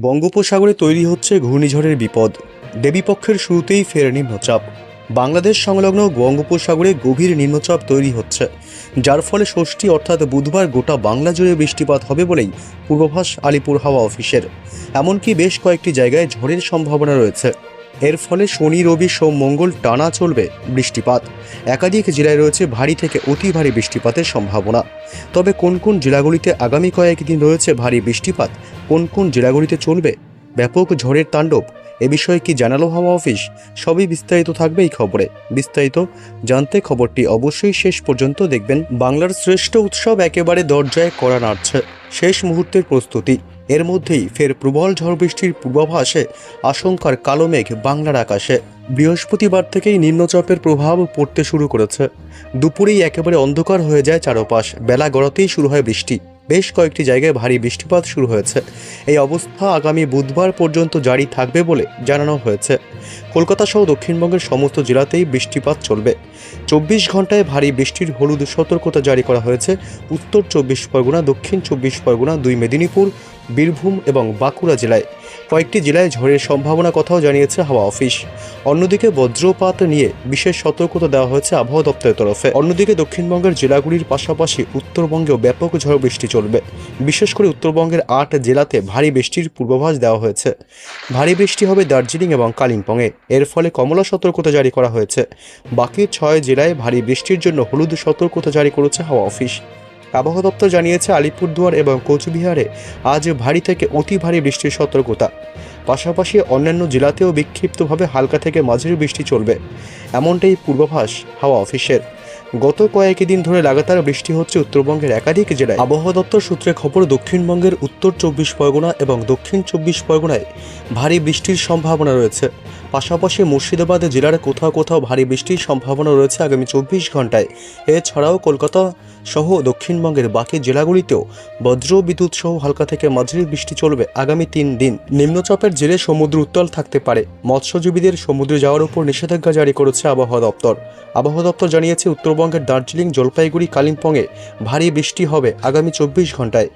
বঙ্গোপসাগরে তৈরি হচ্ছে ঘূর্ণিঝড়ের বিপদ। দেবীপক্ষের শুরুতেই ফের নিম্নচাপ। বাংলাদেশ সংলগ্ন বঙ্গোপসাগরে গভীর নিম্নচাপ তৈরি হচ্ছে, যার ফলে ষষ্ঠী অর্থাৎ বুধবার গোটা বাংলা জুড়ে বৃষ্টিপাত হবে বলেই পূর্বাভাস আলিপুর হাওয়া অফিসের। এমনকি বেশ কয়েকটি জায়গায় ঝড়ের সম্ভাবনা রয়েছে। এর ফলে শনি, রবি, সোম, মঙ্গল টানা চলবে বৃষ্টিপাত। একাধিক জেলায় রয়েছে ভারী থেকে অতি ভারী বৃষ্টিপাতের সম্ভাবনা। তবে কোন কোন জেলাগুলিতে আগামী কয়েকদিন রয়েছে ভারী বৃষ্টিপাত, কোন কোন জেলাগুলিতে চলবে? ব্যাপক ঝড়ের তাণ্ডব, এ বিষয়ে কি জানালো হাওয়া অফিস? সবই বিস্তারিত থাকবে এই খবরে। বিস্তারিত জানতে খবরটি অবশ্যই শেষ পর্যন্ত দেখবেন। বাংলার শ্রেষ্ঠ উৎসব একেবারে দরজায় করা নাড়ছে। শেষ মুহূর্তের প্রস্তুতি। এর মধ্যেই ফের প্রবল ঝড় বৃষ্টির পূর্বাভাসে আশঙ্কার কালো মেঘ বাংলার আকাশে। বৃহস্পতিবার থেকেই নিম্নচাপের প্রভাব পড়তে শুরু করেছে। দুপুরেই একেবারে অন্ধকার হয়ে যায় চারপাশ। বেলা গড়াতেই শুরু হয় বৃষ্টি। বেশ কয়েকটি জায়গায় ভারী বৃষ্টিপাত শুরু হয়েছে। এই অবস্থা আগামী বুধবার পর্যন্ত জারি থাকবে বলে জানানো হয়েছে। কলকাতা সহ দক্ষিণবঙ্গের সমস্ত জেলাতেই বৃষ্টিপাত চলবে। চব্বিশ ঘন্টায় ভারী বৃষ্টির হলুদ সতর্কতা জারি করা হয়েছে। উত্তর চব্বিশ পরগনা, দক্ষিণ চব্বিশ পরগনা, দুই মেদিনীপুর বীরভূম এবং বাঁকুড়া জেলায়। কয়েকটি জেলায় ঝড়ের সম্ভাবনা কথাও জানিয়েছে হাওয়া অফিস। অন্যদিকে বজ্রপাত নিয়ে বিশেষ সতর্কতা দেওয়া হয়েছে আবহাওয়া দপ্তরের তরফে। অন্যদিকে দক্ষিণবঙ্গের জেলাগুলির পাশাপাশি উত্তরবঙ্গেও ব্যাপক ঝড় বৃষ্টি চলবে। বিশেষ করে উত্তরবঙ্গের আট জেলাতে ভারী বৃষ্টির পূর্বাভাস দেওয়া হয়েছে। ভারী বৃষ্টি হবে দার্জিলিং এবং কালিম্পংয়ে। এর ফলে কমলা সতর্কতা জারি করা হয়েছে। বাকি ছয় জেলায় ভারী বৃষ্টির জন্য হলুদ সতর্কতা জারি করেছে হাওয়া অফিস। আবহাওয়া দপ্তর জানিয়েছে, আলিপুরদুয়ার এবং কোচবিহারে আজ ভারী থেকে অতি ভারী বৃষ্টির সতর্কতা। পাশাপাশি অন্যান্য জেলাতেও বিক্ষিপ্তভাবে হালকা থেকে মাঝারি বৃষ্টি চলবে। এমনটাই পূর্বাভাস হাওয়া অফিসের। গত কয়েকদিন ধরে লাগাতার বৃষ্টি হচ্ছে উত্তরবঙ্গের একাধিক জেলায়। আবহাওয়া দপ্তর সূত্রে খবর, দক্ষিণবঙ্গের উত্তর চব্বিশ পরগনা এবং দক্ষিণ চব্বিশ পরগনায় ভারী বৃষ্টির সম্ভাবনা রয়েছে। পাশাপাশি মুর্শিদাবাদ জেলার কোথাও কোথাও ভারী বৃষ্টির সম্ভাবনা রয়েছে আগামী চব্বিশ ঘন্টায় এছাড়াও কলকাতা সহ দক্ষিণবঙ্গের বাকি জেলাগুলিতেও বজ্র বিদ্যুৎ সহ হালকা থেকে মাঝারি বৃষ্টি চলবে আগামী তিন দিন। নিম্নচাপের জেরে সমুদ্র উত্তাল থাকতে পারে। মৎস্যজীবীদের সমুদ্রে যাওয়ার উপর নিষেধাজ্ঞা জারি করেছে আবহাওয়া দপ্তর। আবহাওয়া দপ্তর জানিয়েছে, উত্তরবঙ্গের দার্জিলিং, জলপাইগুড়ি, কালিম্পংয়ে ভারী বৃষ্টি হবে আগামী চব্বিশ ঘন্টায়